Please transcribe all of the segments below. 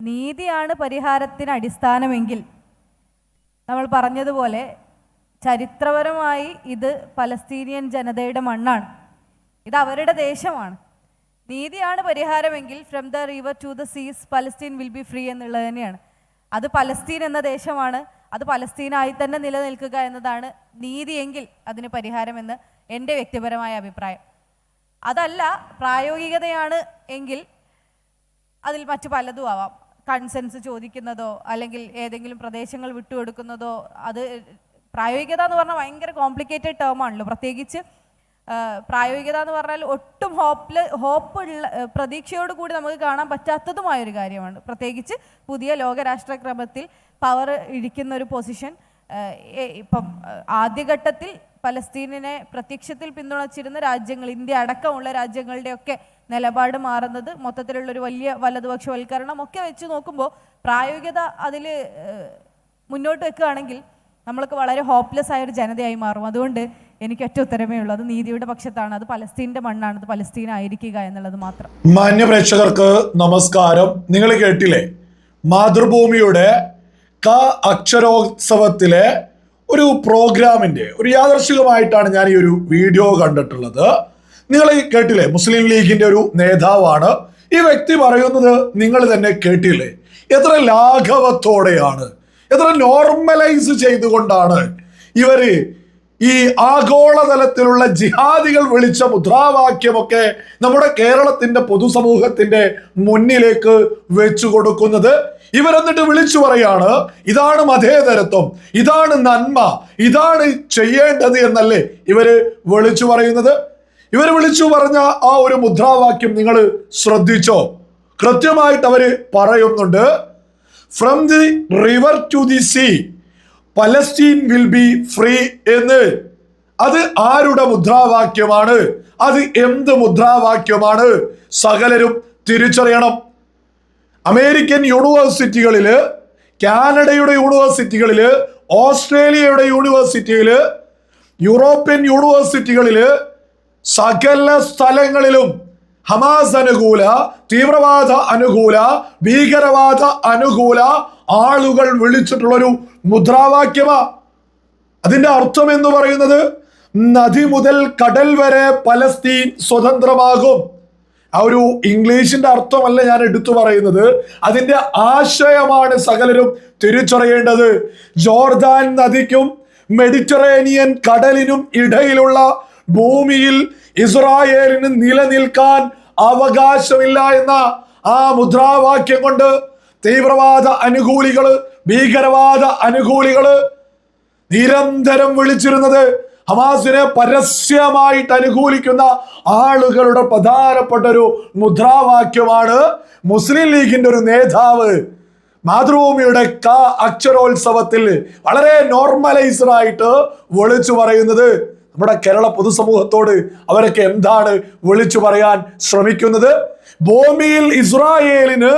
നീതിയാണ് പരിഹാരത്തിന് അടിസ്ഥാനമെങ്കിൽ. നമ്മൾ പറഞ്ഞതുപോലെ ചരിത്രപരമായി ഇത് പലസ്തീനിയൻ ജനതയുടെ മണ്ണാണ്. ഇത് അവരുടെ ദേശമാണ്. നീതിയാണ് പരിഹാരമെങ്കിൽ from the river to the seas Palestine will be free എന്നുള്ളത് തന്നെയാണ്. അത് പലസ്തീൻ എന്ന ദേശമാണ്. അത് പലസ്തീനായി തന്നെ നിലനിൽക്കുക എന്നതാണ് നീതിയെങ്കിൽ അതിന് പരിഹാരമെന്ന് എന്റെ വ്യക്തിപരമായ അഭിപ്രായം. അതല്ല പ്രായോഗികതയാണ് എങ്കിൽ അതിൽ മറ്റു പലതും ആവാം. കൺസെൻസ് ചോദിക്കുന്നതോ അല്ലെങ്കിൽ ഏതെങ്കിലും പ്രദേശങ്ങൾ വിട്ടുകൊടുക്കുന്നതോ അത് പ്രായോഗികത എന്ന് പറഞ്ഞാൽ ഭയങ്കര കോംപ്ലിക്കേറ്റഡ് ടേം ആണല്ലോ. പ്രത്യേകിച്ച് പ്രായോഗികത എന്ന് പറഞ്ഞാൽ ഒട്ടും ഹോപ്പിൽ ഹോപ്പുള്ള പ്രതീക്ഷയോട് കൂടി നമുക്ക് കാണാൻ പറ്റാത്തതുമായൊരു കാര്യമാണ്. പ്രത്യേകിച്ച് പുതിയ ലോകരാഷ്ട്രക്രമത്തിൽ പവർ ഇരിക്കുന്ന ഒരു പൊസിഷൻ ഇപ്പം ആദ്യഘട്ടത്തിൽ പലസ്തീനിനെ പ്രത്യക്ഷത്തിൽ പിന്തുണച്ചിരുന്ന രാജ്യങ്ങൾ ഇന്ത്യ അടക്കമുള്ള രാജ്യങ്ങളുടെയൊക്കെ നിലപാട് മാറുന്നത് മൊത്തത്തിലുള്ള ഒരു വലിയ വലതുപക്ഷവൽക്കരണം ഒക്കെ വെച്ച് നോക്കുമ്പോൾ പ്രായോഗികത അതിൽ മുന്നോട്ട് വെക്കുകയാണെങ്കിൽ നമ്മൾക്ക് വളരെ ഹോപ്പ്ലെസ് ആയ ഒരു ജനതയായി മാറും. അതുകൊണ്ട് എനിക്ക് ഏറ്റവും ഉത്തരമേ ഉള്ളൂ. അത് നീതിയുടെ പക്ഷത്താണ്. അത് പലസ്തീന്റെ മണ്ണാണ്. അത് പലസ്തീൻ ആയിരിക്കുക എന്നുള്ളത് മാത്രം. മാന്യ പ്രേക്ഷകർക്ക് നമസ്കാരം. നിങ്ങൾ കേട്ടില്ലേ? മാതൃഭൂമിയുടെ ക അക്ഷരോത്സവത്തിലെ ഒരു പ്രോഗ്രാമിന്റെ ഒരു യാദർശികമായിട്ടാണ് ഞാൻ ഈ ഒരു വീഡിയോ കണ്ടിട്ടുള്ളത്. നിങ്ങൾ കേട്ടില്ലേ? മുസ്ലിം ലീഗിന്റെ ഒരു നേതാവാണ്. ഈ വ്യക്തി പറയുന്നത് നിങ്ങൾ തന്നെ കേട്ടില്ലേ? എത്ര ലാഘവത്തോടെയാണ് എത്ര നോർമലൈസ് ചെയ്തുകൊണ്ടാണ് ഇവർ ഈ ആഗോളതലത്തിലുള്ള ജിഹാദികൾ വിളിച്ച മുദ്രാവാക്യമൊക്കെ നമ്മുടെ കേരളത്തിന്റെ പൊതുസമൂഹത്തിന്റെ മുന്നിലേക്ക് വെച്ചു കൊടുക്കുന്നത്. ഇവരെന്നിട്ട് വിളിച്ചു പറയാണ് ഇതാണ് മതേതരത്വം ഇതാണ് നന്മ ഇതാണ് ചെയ്യേണ്ടത് എന്നല്ലേ ഇവർ വിളിച്ചു പറയുന്നത്. ഇവർ വിളിച്ചു പറഞ്ഞ ആ ഒരു മുദ്രാവാക്യം നിങ്ങൾ ശ്രദ്ധിച്ചോ? കൃത്യമായിട്ട് അവർ പറയുന്നുണ്ട് from the river to the sea Palestine will be free എന്ന്. അത് ആരുടെ മുദ്രാവാക്യമാണ്? അത് എന്ത് മുദ്രാവാക്യമാണ്? സകലരും തിരിച്ചറിയണം. അമേരിക്കൻ യൂണിവേഴ്സിറ്റികളിൽ കാനഡയുടെ യൂണിവേഴ്സിറ്റികളിൽ ഓസ്ട്രേലിയയുടെ യൂണിവേഴ്സിറ്റിയിൽ യൂറോപ്യൻ യൂണിവേഴ്സിറ്റികളിൽ സകല സ്ഥലങ്ങളിലും ഹമാസ് അനുകൂല തീവ്രവാദ അനുകൂല ഭീകരവാദ അനുകൂല ആളുകൾ വിളിച്ചിട്ടുള്ളൊരു മുദ്രാവാക്യമാ. അതിന്റെ അർത്ഥം എന്ന് പറയുന്നത് നദി മുതൽ കടൽ വരെ പലസ്തീൻ സ്വതന്ത്രമാകും. ആ ഒരു ഇംഗ്ലീഷിന്റെ അർത്ഥമല്ല ഞാൻ എടുത്തു പറയുന്നത്. അതിന്റെ ആശയമാണ് സകലരും തിരിച്ചറിയേണ്ടത്. ജോർദാൻ നദിക്കും മെഡിറ്ററേനിയൻ കടലിനും ഇടയിലുള്ള ഭൂമിയിൽ ഇസ്രായേലിന് നിലനിൽക്കാൻ അവകാശമില്ല എന്ന ആ മുദ്രാവാക്യം കൊണ്ട് തീവ്രവാദ അനുകൂലികൾ ഭീകരവാദ അനുകൂലികൾ നിരന്തരം വിളിച്ചിരുന്നത് ഹമാസിനെ പരസ്യമായിട്ട് അനുകൂലിക്കുന്ന ആളുകളുടെ പ്രധാനപ്പെട്ട ഒരു മുദ്രാവാക്യമാണ് മുസ്ലിം ലീഗിന്റെ ഒരു നേതാവ് മാതൃഭൂമിയുടെ ക അക്ഷരോത്സവത്തിൽ വളരെ നോർമലൈസ്ഡ് ആയിട്ട് വിളിച്ചു പറയുന്നത്. നമ്മുടെ കേരള പൊതുസമൂഹത്തോട് അവരൊക്കെ എന്താണ് വിളിച്ചു പറയാൻ ശ്രമിക്കുന്നത്? ഭൂമിയിൽ ഇസ്രായേലിന്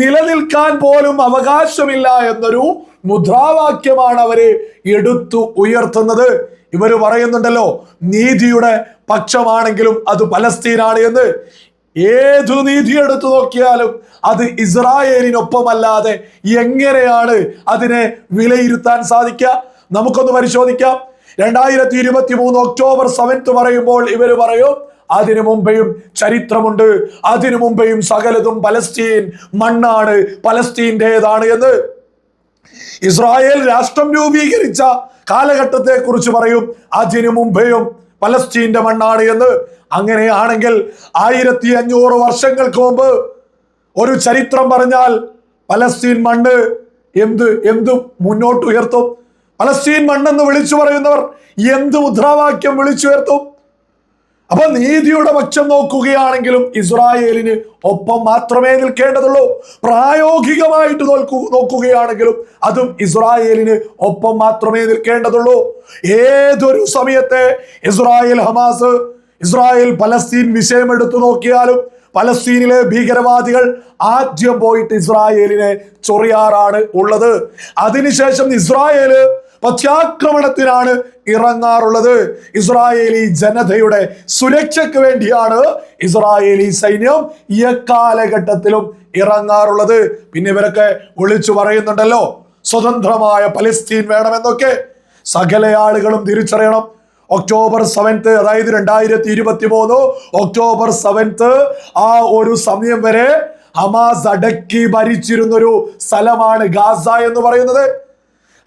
നിലനിൽക്കാൻ പോലും അവകാശമില്ല എന്നൊരു മുദ്രാവാക്യമാണ് അവർ എടുത്തു ഉയർത്തുന്നത്. ഇവർ പറയുന്നുണ്ടല്ലോ നീതിയുടെ പക്ഷമാണെങ്കിലും അത് പലസ്തീനാണ് എന്ന്. ഏതു നീതി എടുത്തു നോക്കിയാലും അത് ഇസ്രായേലിനൊപ്പമല്ലാതെ എങ്ങനെയാണ് അതിനെ വിലയിരുത്താൻ സാധിക്കുക? നമുക്കൊന്ന് പരിശോധിക്കാം. രണ്ടായിരത്തി ഇരുപത്തി മൂന്ന് ഒക്ടോബർ സെവൻത്ത് പറയുമ്പോൾ ഇവർ പറയും അതിനു മുമ്പേയും ചരിത്രമുണ്ട്. അതിനു മുമ്പേയും സകലതും പലസ്തീൻ മണ്ണാണ്. പലസ്തീന്റെതാണ് എന്ന് ഇസ്രായേൽ രാഷ്ട്രം രൂപീകരിച്ച കാലഘട്ടത്തെ കുറിച്ച് പറയും അതിനു മുമ്പേയും പലസ്തീന്റെ മണ്ണാണ് എന്ന്. അങ്ങനെയാണെങ്കിൽ ആയിരത്തി അഞ്ഞൂറ് വർഷങ്ങൾക്ക് മുമ്പ് ഒരു ചരിത്രം പറഞ്ഞാൽ പലസ്തീൻ മണ്ണ് എന്ത് എന്ത് മുന്നോട്ട് ഉയർത്തും പലസ്തീൻ മണ്ണെന്ന് വിളിച്ചു പറയുന്നവർ എന്ത് മുദ്രാവാക്യം വിളിച്ചുയർത്തും അപ്പൊ നീതിയുടെ പക്ഷം നോക്കുകയാണെങ്കിലും ഇസ്രായേലിന് ഒപ്പം മാത്രമേ നിൽക്കേണ്ടതുള്ളൂ. പ്രായോഗികമായിട്ട് നോക്കു നോക്കുകയാണെങ്കിലും അതും ഇസ്രായേലിന് ഒപ്പം മാത്രമേ നിൽക്കേണ്ടതുള്ളൂ. ഏതൊരു സമയത്തെ ഇസ്രായേൽ ഹമാസ് ഇസ്രായേൽ പലസ്തീൻ വിഷയമെടുത്തു നോക്കിയാലും പലസ്തീനിലെ ഭീകരവാദികൾ ആദ്യം പോയിട്ട് ഇസ്രായേലിനെ ചൊറിയാറാണ് ഉള്ളത്. അതിനുശേഷം ഇസ്രായേൽ പ്രത്യാക്രമണത്തിനാണ് ഇറങ്ങാറുള്ളത്. ഇസ്രായേലി ജനതയുടെ സുരക്ഷയ്ക്ക് വേണ്ടിയാണ് ഇസ്രായേലി സൈന്യം എക്കാലഘട്ടത്തിലും ഇറങ്ങാറുള്ളത്. പിന്നെ ഇവരൊക്കെ ഒളിച്ചു പറയുന്നുണ്ടല്ലോ സ്വതന്ത്രമായ പലസ്തീൻ വേണമെന്നൊക്കെ. സകല ആളുകളും തിരിച്ചറിയണം. ഒക്ടോബർ സെവൻത്ത് അതായത് രണ്ടായിരത്തി ഇരുപത്തി മൂന്ന് ഒക്ടോബർ സെവൻത്ത് ആ ഒരു സമയം വരെ ഹമാസ് അടക്കി ഭരിച്ചിരുന്നൊരു സ്ഥലമാണ് ഗാസ എന്ന് പറയുന്നത്.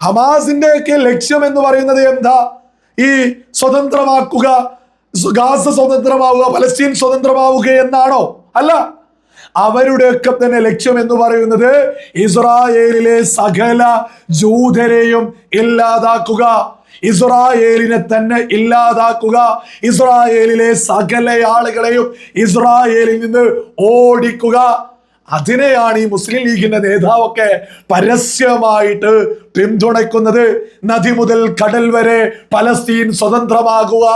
ഹമാസിന്റെ ഒക്കെ ലക്ഷ്യം എന്ന് പറയുന്നത് എന്താ? ഈ സ്വതന്ത്രമാക്കുക ഗാസ സ്വതന്ത്രമാവുക പലസ്തീൻ സ്വതന്ത്രമാവുക എന്നാണോ? അല്ല. അവരുടെയൊക്കെ തന്നെ ലക്ഷ്യം എന്ന് പറയുന്നത് ഇസ്രായേലിലെ സകല ജൂതരെയും ഇല്ലാതാക്കുക. ഇസ്രായേലിനെ തന്നെ ഇല്ലാതാക്കുക. ഇസ്രായേലിലെ സകല ആളുകളെയും ഇസ്രായേലിൽ നിന്ന് ഓടിക്കുക. അതിനെയാണ് ഈ മുസ്ലിം ലീഗിന്റെ നേതാവൊക്കെ പരസ്യമായിട്ട് പിന്തുണയ്ക്കുന്നത്. നദി മുതൽ കടൽ വരെ പലസ്തീൻ സ്വതന്ത്രമാകുക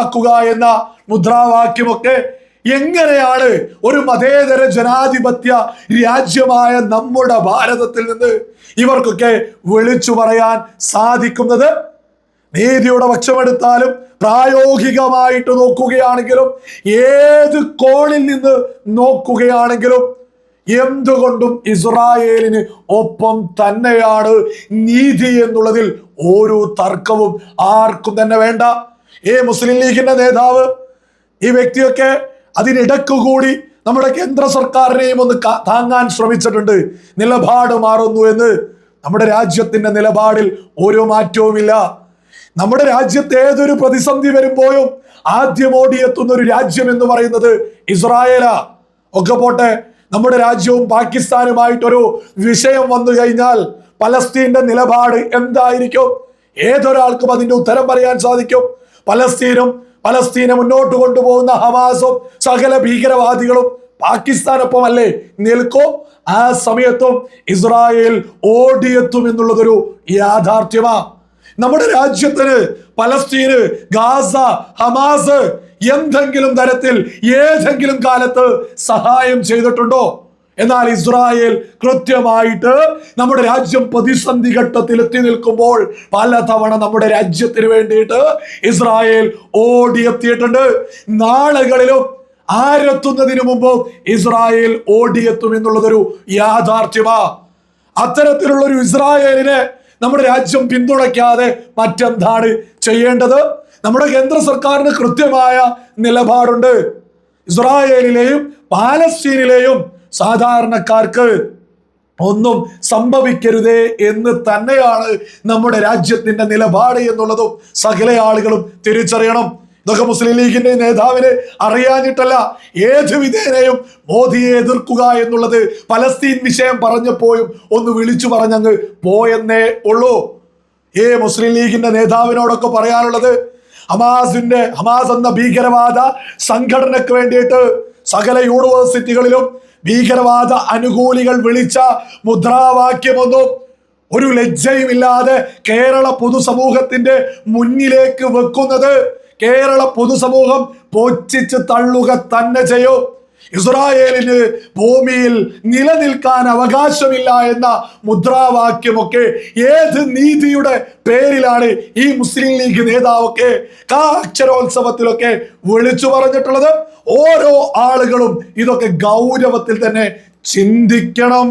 ആക്കുക എന്ന മുദ്രാവാക്യമൊക്കെ എങ്ങനെയാണ് ഒരു മതേതര ജനാധിപത്യ രാജ്യമായ നമ്മുടെ ഭാരതത്തിൽ നിന്ന് ഇവർക്കൊക്കെ വിളിച്ചു പറയാൻ സാധിക്കുന്നത്? നീതിയുടെ പക്ഷമെടുത്താലും പ്രായോഗികമായിട്ട് നോക്കുകയാണെങ്കിലും ഏത് കോണിൽ നിന്ന് നോക്കുകയാണെങ്കിലും എന്തുകൊണ്ടും ഇസ്രായേലിന് ഒപ്പം തന്നെയാണ് നീതി എന്നുള്ളതിൽ ഓരോ തർക്കവും ആർക്കും തന്നെ വേണ്ട. ഈ മുസ്ലിം ലീഗിന്റെ നേതാവ് ഈ വ്യക്തിയൊക്കെ അതിനിടക്ക് കൂടി നമ്മുടെ കേന്ദ്ര സർക്കാരിനെയും ഒന്ന് താങ്ങാൻ ശ്രമിച്ചിട്ടുണ്ട്. നിലപാട് മാറുന്നു എന്ന്. നമ്മുടെ രാജ്യത്തിന്റെ നിലപാടിൽ ഓരോ മാറ്റവുമില്ല. നമ്മുടെ രാജ്യത്ത് ഏതൊരു പ്രതിസന്ധി വരുമ്പോഴും ആദ്യം ഓടിയെത്തുന്ന ഒരു രാജ്യം എന്ന് പറയുന്നത് ഇസ്രായേലാ. ഒക്കെ പോട്ടെ നമ്മുടെ രാജ്യവും പാകിസ്ഥാനുമായിട്ടൊരു വിഷയം വന്നു കഴിഞ്ഞാൽ പലസ്തീന്റെ നിലപാട് എന്തായിരിക്കും? ഏതൊരാൾക്കും അതിന്റെ ഉത്തരം പറയാൻ സാധിക്കും. പലസ്തീനും പലസ്തീനെ മുന്നോട്ട് കൊണ്ടുപോകുന്ന ഹമാസും സകല ഭീകരവാദികളും പാകിസ്ഥാനൊപ്പം അല്ലേ നിൽക്കും? ആ സമയത്തും ഇസ്രായേൽ ഓടിയെത്തും എന്നുള്ളതൊരു യാഥാർത്ഥ്യമാ. നമ്മുടെ രാജ്യത്തിന് പലസ്തീന് ഗാസ ഹമാസ് എന്തെങ്കിലും തരത്തിൽ ഏതെങ്കിലും കാലത്ത് സഹായം ചെയ്തിട്ടുണ്ടോ? എന്നാൽ ഇസ്രായേൽ കൃത്യമായിട്ട് നമ്മുടെ രാജ്യം പ്രതിസന്ധി ഘട്ടത്തിൽ എത്തി നിൽക്കുമ്പോൾ പലതവണ നമ്മുടെ രാജ്യത്തിന് വേണ്ടിയിട്ട് ഇസ്രായേൽ ഓടിയെത്തിയിട്ടുണ്ട്. നാളുകളിലും ആരെത്തുന്നതിന് മുമ്പ് ഇസ്രായേൽ ഓടിയെത്തും എന്നുള്ളതൊരു യാഥാർത്ഥ്യമാ. അത്തരത്തിലുള്ള ഒരു ഇസ്രായേലിനെ നമ്മുടെ രാജ്യം പിന്തുണയ്ക്കാതെ മറ്റെന്താണ് ചെയ്യേണ്ടത്? നമ്മുടെ കേന്ദ്ര സർക്കാരിന് കൃത്യമായ നിലപാടുണ്ട്. ഇസ്രായേലിലെയും പാലസ്തീനിലെയും സാധാരണക്കാർക്ക് ഒന്നും സംഭവിക്കരുതേ എന്ന് തന്നെയാണ് നമ്മുടെ രാജ്യത്തിന്റെ നിലപാട് എന്നുള്ളതും സകല ആളുകളും തിരിച്ചറിയണം. ഇതൊക്കെ മുസ്ലിം ലീഗിന്റെ നേതാവിനെ അറിയാഞ്ഞിട്ടല്ല ഏത് വിധേനയും മോദിയെ എതിർക്കുക എന്നുള്ളത് പലസ്തീൻ വിഷയം പറഞ്ഞപ്പോഴും ഒന്ന് വിളിച്ചു പറഞ്ഞങ്ങ് പോയെന്നേ ഉള്ളൂ. ഏ മുസ്ലിം ലീഗിന്റെ നേതാവിനോടൊക്കെ പറയാനുള്ളത് ഹമാസിന്റെ ഹമാസ് എന്ന ഭീകരവാദ സംഘടനക്ക് വേണ്ടിയിട്ട് സകല യൂണിവേഴ്സിറ്റികളിലും ഭീകരവാദ അനുകൂലികൾ വിളിച്ച മുദ്രാവാക്യമൊന്നും ഒരു ലജ്ജയുമില്ലാതെ കേരള പൊതുസമൂഹത്തിന്റെ മുന്നിലേക്ക് വെക്കുന്നത് കേരള പൊതുസമൂഹം പൊച്ചിച്ച് തള്ളുക തന്നെ ചെയ്യും. ഇസ്രായേലിന് ഭൂമിയിൽ നിലനിൽക്കാൻ അവകാശമില്ല എന്ന മുദ്രാവാക്യമൊക്കെ ഏത് നീതിയുടെ പേരിലാണ് ഈ മുസ്ലിം ലീഗ് നേതാവൊക്കെ കാക്ഷരോത്സവത്തിലൊക്കെ വിളിച്ചു പറഞ്ഞിട്ടുള്ളത്? ഓരോ ആളുകളും ഇതൊക്കെ ഗൗരവത്തിൽ തന്നെ ചിന്തിക്കണം.